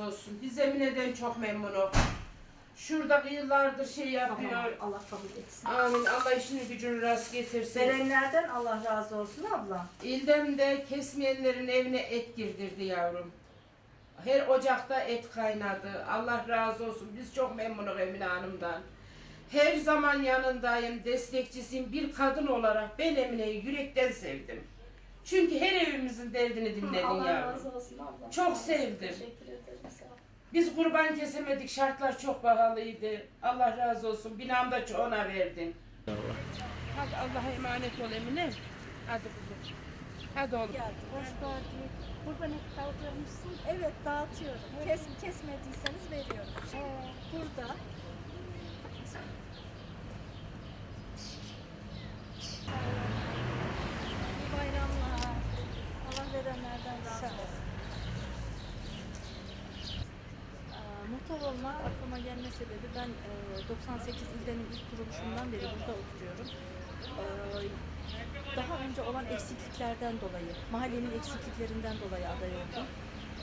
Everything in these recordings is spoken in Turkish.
razı olsun. Biz Emine'den çok memnunum. Şurada yıllardır şey yapıyor. Tamam, Allah kabul etsin. Amin. Allah işini gücünü rast getirsin. Verenlerden Allah razı olsun abla. İldem de kesmeyenlerin evine et girdirdi yavrum. Her ocakta et kaynadı. Allah razı olsun. Biz çok memnunuz Emine Hanım'dan. Her zaman yanındayım, destekçisiyim. Bir kadın olarak ben Emine'yi yürekten sevdim. Çünkü her evimizin derdini dinledin Allah yavrum. razı olsun abla. Çok sevdim. Teşekkür ederim sağ ol. Biz kurban kesemedik, şartlar çok pahalıydı. Allah razı olsun, binamda çoğuna verdin. Hadi Allah'a emanet ol Emine. Hadi kızım. Hadi oğlum. Hoş geldin. Kurban et dağıtıyormuşsun. Evet dağıtıyorum. Kes, kesmediyseniz veriyorum. Ee, Burada. İyi bayramlar. Allah olsun. Ee, Muhtar aklıma gelme sebebi ben e, 98 ildenin ilk kuruluşundan beri burada oturuyorum. Ee, Daha önce olan eksikliklerden dolayı, mahallenin eksikliklerinden dolayı aday oldum.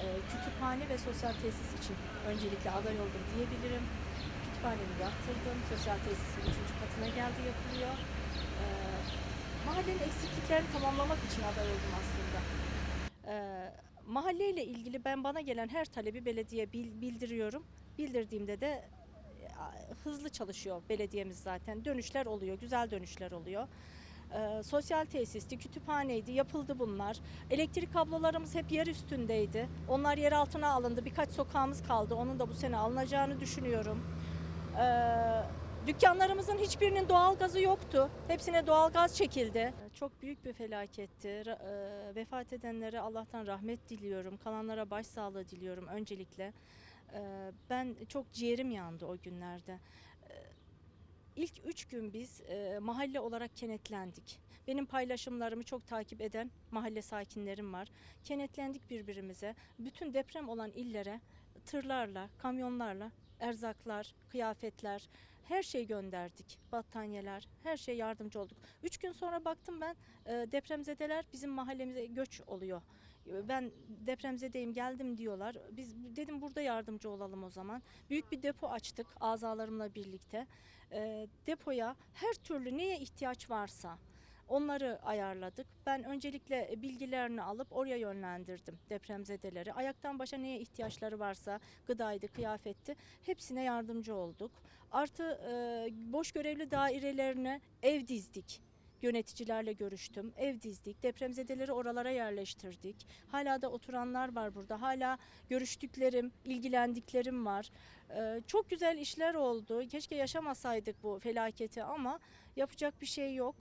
Ee, Kütüphane ve sosyal tesis için öncelikle aday oldum diyebilirim. Kütüphanemi yaptırdım, sosyal tesisin üçüncü katına geldi yapılıyor. Mahallenin eksikliklerini tamamlamak için aday oldum aslında. Mahalleyle ilgili ben bana gelen her talebi belediye bil- bildiriyorum. Bildirdiğimde de e, hızlı çalışıyor belediyemiz zaten. Dönüşler oluyor, güzel dönüşler oluyor. Ee, sosyal tesisti, kütüphaneydi, yapıldı bunlar. Elektrik kablolarımız hep yer üstündeydi. Onlar yer altına alındı. Birkaç sokağımız kaldı. Onun da bu sene alınacağını düşünüyorum. Ee, dükkanlarımızın hiçbirinin doğalgazı yoktu. Hepsine doğalgaz çekildi. Çok büyük bir felaketti. E, vefat edenlere Allah'tan rahmet diliyorum. Kalanlara başsağlığı diliyorum öncelikle. Ee, ben çok ciğerim yandı o günlerde. Ee, İlk üç gün biz e, mahalle olarak kenetlendik. Benim paylaşımlarımı çok takip eden mahalle sakinlerim var. Kenetlendik birbirimize. Bütün deprem olan illere tırlarla, kamyonlarla erzaklar, kıyafetler, her şey gönderdik. Battaniyeler, her şey yardımcı olduk. Üç gün sonra baktım ben e, depremzedeler bizim mahallemize göç oluyor. E, Ben depremzedeyim geldim diyorlar. Biz dedim burada yardımcı olalım o zaman. Büyük bir depo açtık azalarımla birlikte. E, depoya her türlü neye ihtiyaç varsa onları ayarladık. Ben öncelikle bilgilerini alıp oraya yönlendirdim depremzedeleri. Ayaktan başa neye ihtiyaçları varsa gıdaydı, kıyafetti hepsine yardımcı olduk. Artı e, boş görevli dairelerine ev dizdik. Yöneticilerle görüştüm, ev dizdik, depremzedeleri oralara yerleştirdik. Hala da oturanlar var burada, hala görüştüklerim, ilgilendiklerim var. E, çok güzel işler oldu. Keşke yaşamasaydık bu felaketi ama yapacak bir şey yok.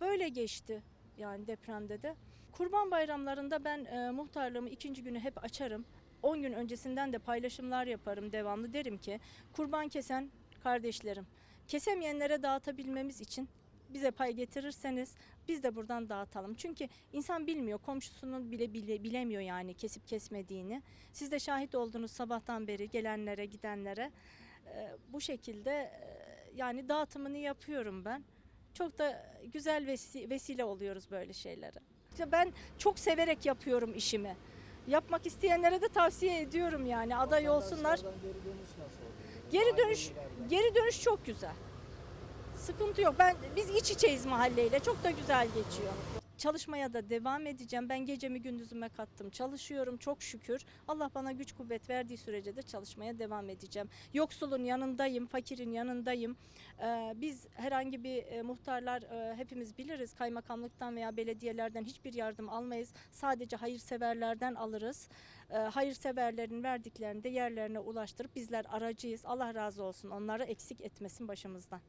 Böyle geçti yani depremde de. Kurban bayramlarında ben e, muhtarlığımı ikinci günü hep açarım. 10 gün öncesinden de paylaşımlar yaparım devamlı. Derim ki kurban kesen kardeşlerim, kesemeyenlere dağıtabilmemiz için bize pay getirirseniz biz de buradan dağıtalım. Çünkü insan bilmiyor, komşusunun bile, bile bilemiyor yani kesip kesmediğini. Siz de şahit oldunuz sabahtan beri gelenlere, gidenlere. E, bu şekilde e, yani dağıtımını yapıyorum ben. Çok da güzel vesi- vesile oluyoruz böyle şeylere. İşte ben çok severek yapıyorum işimi. Yapmak isteyenlere de tavsiye ediyorum yani aday olsunlar. Geri dönüş geri dönüş çok güzel. Sıkıntı yok. Ben biz iç içeyiz mahalleyle. Çok da güzel geçiyor. Çalışmaya da devam edeceğim. Ben gecemi gündüzüme kattım. Çalışıyorum çok şükür. Allah bana güç kuvvet verdiği sürece de çalışmaya devam edeceğim. Yoksulun yanındayım, fakirin yanındayım. Ee, biz herhangi bir e, muhtarlar e, hepimiz biliriz. Kaymakamlıktan veya belediyelerden hiçbir yardım almayız. Sadece hayırseverlerden alırız. Ee, hayırseverlerin verdiklerini de yerlerine ulaştırıp bizler aracıyız. Allah razı olsun. Onları eksik etmesin başımızdan.